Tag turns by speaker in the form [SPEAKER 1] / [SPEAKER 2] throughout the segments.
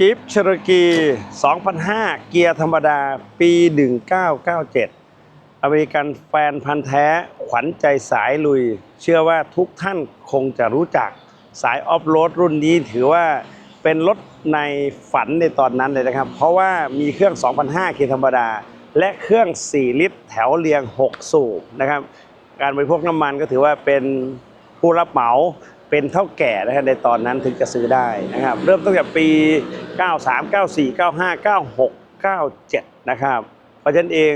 [SPEAKER 1] จิ๊บเชโรกี 2005 เกียร์ธรรมดา ปี 1997 อเมริกันแฟนพันธ์แท้ ขวัญใจสายลุย เชื่อว่าทุกท่านคงจะรู้จักสายออฟโรดรุ่นนี้ถือว่าเป็นรถในฝันในตอนนั้นเลยนะครับ เพราะว่ามีเครื่อง 2005 เกียร์ธรรมดา และเครื่อง 4 ลิตร แถวเรียง 6 สูบนะครับ การบริโภคน้ำมันก็ถือว่าเป็นผู้รับเหมา เป็นเท่าแก่นะครับในตอนนั้นถึงจะซื้อได้นะครับ เริ่มตั้งแต่ปี 93 94 95 96 97 นะครับ เพราะฉะนั้นเอง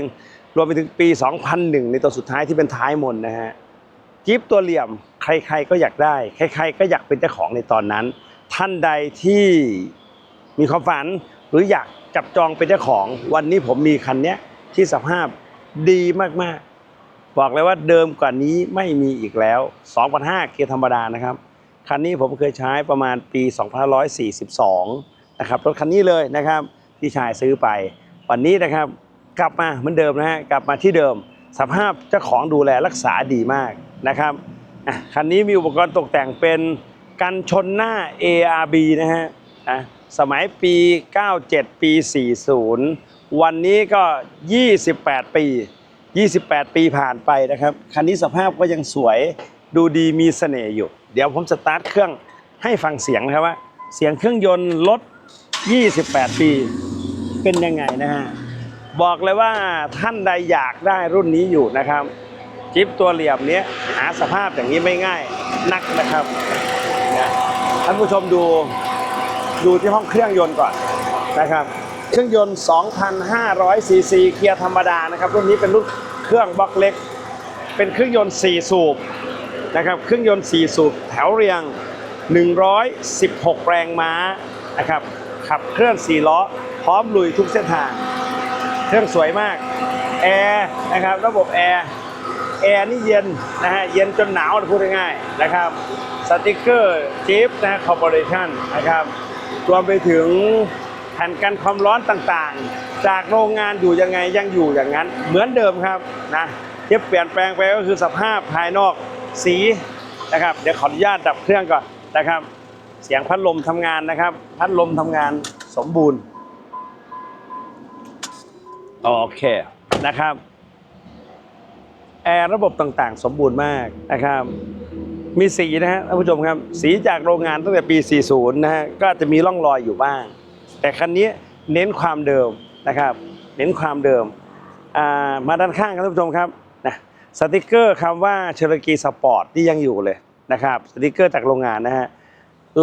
[SPEAKER 1] รวมไปถึงปี 2001 ในตัวสุดท้ายที่เป็นท้ายมนนะฮะจิ๊บตัวเหลี่ยมใครๆก็อยากได้ ใครๆก็อยากเป็นเจ้าของในตอนนั้น ท่านใดที่มีความฝันหรืออยากจับจองเป็นเจ้าของ วันนี้ผมมีคันเนี้ยที่สภาพดีมากๆ บอกเลยว่าเดิมกว่านี้ไม่มีอีกแล้ว 2,500เกียร์ธรรมดานะครับ คันนี้ผมเคยใช้ประมาณปี2542นะครับรถคันนี้เลยนะครับที่ชายซื้อไป วันนี้นะครับกลับมาเหมือนเดิมนะฮะกลับมาที่เดิม สภาพเจ้าของดูแลรักษาดีมากนะครับคันนี้มีอุปกรณ์ตกแต่งเป็นกันชนหน้า ARB นะฮะอะสมัยปี 97 ปี 40 วันนี้ก็ 28 ปี 28 ปีผ่านไปนะครับ คันนี้สภาพก็ยังสวยดูดีมีเสน่ห์อยู่ เดี๋ยวผมสตาร์ทเครื่องให้ฟังเสียงนะครับว่า เสียงเครื่องยนต์รถ 28 ปี เป็นยังไงนะฮะ บอกเลยว่าท่านใดอยากได้รุ่นนี้อยู่นะครับจิ๊บตัวเหลี่ยมเนี้ยหาสภาพอย่างนี้ไม่ง่ายนักนะครับนะท่านผู้ชมดูดูที่ห้องเครื่องยนต์ก่อนนะครับ เครื่องยนต์ 2,500 ซีซีเกียร์ธรรมดานะครับรุ่นนี้เป็นรุ่นเครื่องบล็อกเล็ก เป็นเครื่องยนต์ 4 สูบ นะครับเครื่องยนต์ 4 สูบแถวเรียง 116 แรงม้านะครับขับเคลื่อน 4 ล้อ พร้อมลุยทุกเส้นทาง เครื่องสวยมากแอร์นะครับระบบแอร์แอร์นี่เย็นนะฮะเย็นจนหนาวพูดง่ายๆนะครับสติกเกอร์จิ๊บนะฮะคอร์ปอเรชั่นนะครับรวมไปถึงแผ่นกันความร้อนต่างๆ จากโรงงานอยู่ยังไงยังอยู่อย่างนั้น เหมือนเดิมครับนะที่เปลี่ยนแปลงไปก็คือสภาพภายนอก สีนะครับ เดี๋ยวขออนุญาตดับเครื่องก่อนนะครับ เสียงพัดลมทำงานนะครับ พัดลมทำงานสมบูรณ์โอเคนะครับแอร์ระบบต่างๆ สมบูรณ์มากนะครับ มีสีนะฮะท่านผู้ชมครับ สีจากโรงงานตั้งแต่ปี 40 นะฮะก็จะมีร่องรอยอยู่บ้าง แต่คันนี้เน้นความเดิมนะครับ เน้นความเดิมมาด้านข้างครับท่านผู้ชมครับ สติกเกอร์คำว่าเชลกีสปอร์ตที่ยังอยู่เลยนะครับสติกเกอร์จากโรงงานนะฮะ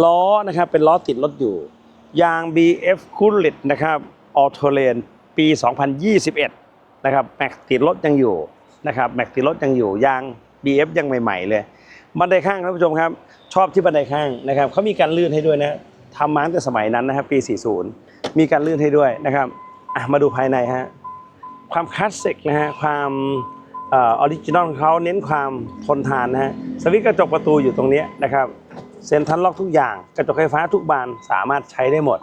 [SPEAKER 1] ล้อนะครับเป็นล้อติดรถอยู่ ยาง BF c o o l i t นะครับออโตเลนปี 2021 นะครับแม็กติดรถยังอยู่นะครับแม็กติดรถยังอยู่ ยาง BF ยังใหม่ ๆ เลย บันไดข้างท่านผู้ชมครับ ชอบที่บันไดข้างนะครับเขามีการลื่นให้ด้วยนะทำมาตั้งแต่สมัยนั้นนะครับปี 40 มีการลื่นให้ด้วยนะครับมาดูภายในฮะความคลาสสิกนะฮะความ ออริจินอลของเขาเน้นความทนทานนะฮะสวิตช์กระจกประตูอยู่ตรงนี้นะครับเซ็นทรัลล็อกทุกอย่าง กระจกไฟฟ้าทุกบานสามารถใช้ได้หมด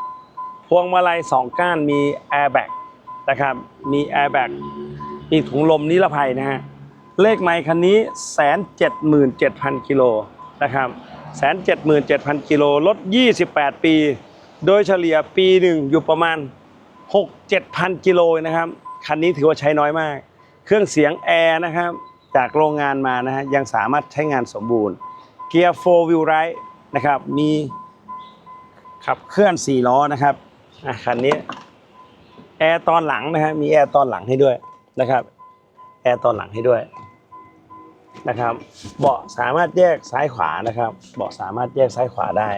[SPEAKER 1] พวงมาลัยสองก้านมีแอร์แบ็กนะครับมีแอร์แบ็กมีถุงลมนิรภัยนะฮะเลขไมค์คันนี้แสนเจ็ดหมื่นเจ็ดพันกิโลนะครับแสนเจ็ดหมื่นเจ็ดพันกิโลลดยี่สิบแปดปี โดยเฉลี่ยปีหนึ่งอยู่ประมาณหกเจ็ดพันกิโลนะครับ คันนี้ถือว่าใช้น้อยมาก เครื่องเสียงแอร์นะครับจากโรงงานมานะฮะยังสามารถใช้งานสมบูรณ์เกียร์4 wheel drive นะครับมีขับเคลื่อน4ล้อนะครับอะคันนี้แอร์ตอนหลังนะครับมีแอร์ตอนหลังให้ด้วยนะครับแอร์ตอนหลังให้ด้วยนะครับเบาะสามารถแยกซ้ายขวานะครับเบาะสามารถแยกซ้ายขวาได้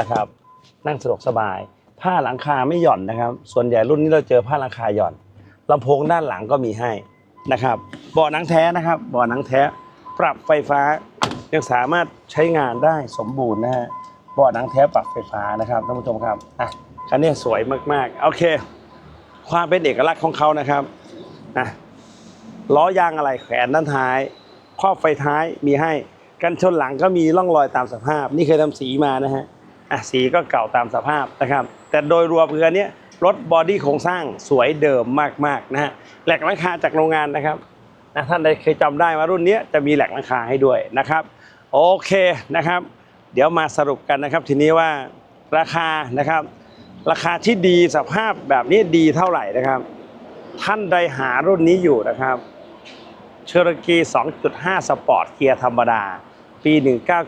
[SPEAKER 1] นะครับ นั่งสะดวกสบาย ผ้าหลังคาไม่หย่อนนะครับ ส่วนใหญ่รุ่นนี้เราเจอผ้าหลังคาหย่อนลำโพงด้านหลังก็มีให้ นะครับเบาะหนังแท้นะครับเบาะหนังแท้ปรับไฟฟ้ายังสามารถใช้งานได้สมบูรณ์นะฮะเบาะหนังแท้ปรับไฟฟ้านะครับท่านผู้ชมครับอะคันนี้สวยมากๆโอเค ความเป็นเอกลักษณ์ของเขานะครับนะล้อยางอะไรแขวนด้านท้ายครอบไฟท้ายมีให้กันชนหลังก็มีร่องรอยตามสภาพ นี่เคยทำสีมานะฮะอะสีก็เก่าตามสภาพนะครับ แต่โดยรวมเรือเนี้ย รถบอดี้โครงสร้างสวยเดิมมากๆนะฮะแหลกหลังคาจากโรงงานนะครับนะท่านใดเคยจำได้ว่ารุ่นนี้จะมีแหลกราคาให้ด้วยนะครับ โอเคนะครับ เดี๋ยวมาสรุปกันนะครับ ทีนี้ว่าราคานะครับ ราคาที่ดีสภาพแบบนี้ดีเท่าไหร่นะครับ ท่านใดหารุ่นนี้อยู่นะครับเชอร์กี 2.5 สปอร์ตเกียร์ธรรมดา ปี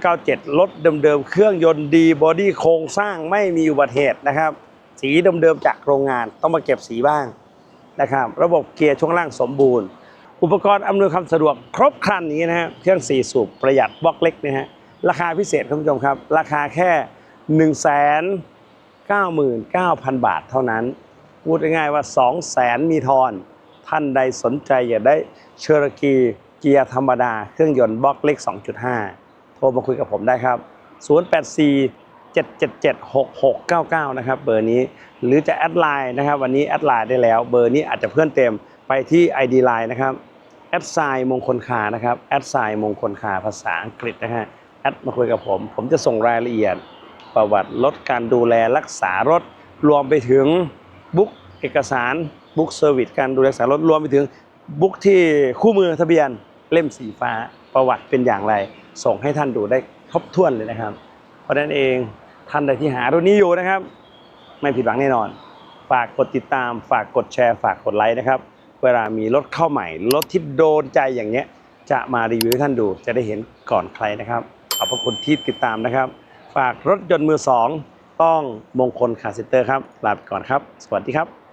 [SPEAKER 1] 1997 รถเดิมๆ เครื่องยนต์ดี บอดี้โครงสร้างไม่มีอุบัติเหตุนะครับ สีเดิมๆจากโรงงานต้องมาเก็บสีบ้างนะครับ ระบบเกียร์ช่วงล่างสมบูรณ์ อุปกรณ์อำนวยความสะดวกครบครันนี้นะฮะเครื่อง4สูบประหยัดบล็อกเล็กนะฮะราคาพิเศษคุณผู้ชมครับ ราคาแค่ 1 9 9 0 0 0 บาทเท่านั้น พูดง่ายๆว่า 2 0 0แสนมีทอน ท่านใดสนใจอยากได้เชอร์กีเกียร์ธรรมดา เครื่องยนต์บล็อกเล็ก 2.5 โทรมาคุยกับผมได้ครับ 084 777 6699 นะครับเบอร์นี้หรือจะแอดไลน์นะครับวันนี้แอดไลน์ได้แล้ว เบอร์นี้อาจจะเพื่อนเต็มไปที่ ID Line นะครับแอดไซน์มงคลคานะครับแอดไซน์มงคลคาภาษาอังกฤษนะฮะแอดมาคุยกับผม ผมจะส่งรายละเอียด ประวัติลดการดูแลรักษารถ รวมไปถึงบุ๊กเอกสารบุ๊กเซอร์วิสการดูแลรักษารถรวมไปถึงบุ๊กที่คู่มือทะเบียนเล่มสีฟ้าประวัติเป็นอย่างไร ส่งให้ท่านดูได้ครบถ้วนเลยนะครับ เพราะฉะนั้นเอง ท่านใดที่หารุ่นนี้อยู่นะครับ ไม่ผิดหวังแน่นอน ฝากกดติดตาม ฝากกดแชร์ ฝากกดไลค์นะครับ เวลามีรถเข้าใหม่ รถที่โดนใจอย่างเงี้ย จะมารีวิวให้ท่านดู จะได้เห็นก่อนใครนะครับ ขอบพระคุณที่ติดตามนะครับ ฝากรถยนต์มือสองต้องมงคลคาร์เซ็นเตอร์ครับ ลาไปก่อนครับ สวัสดีครับ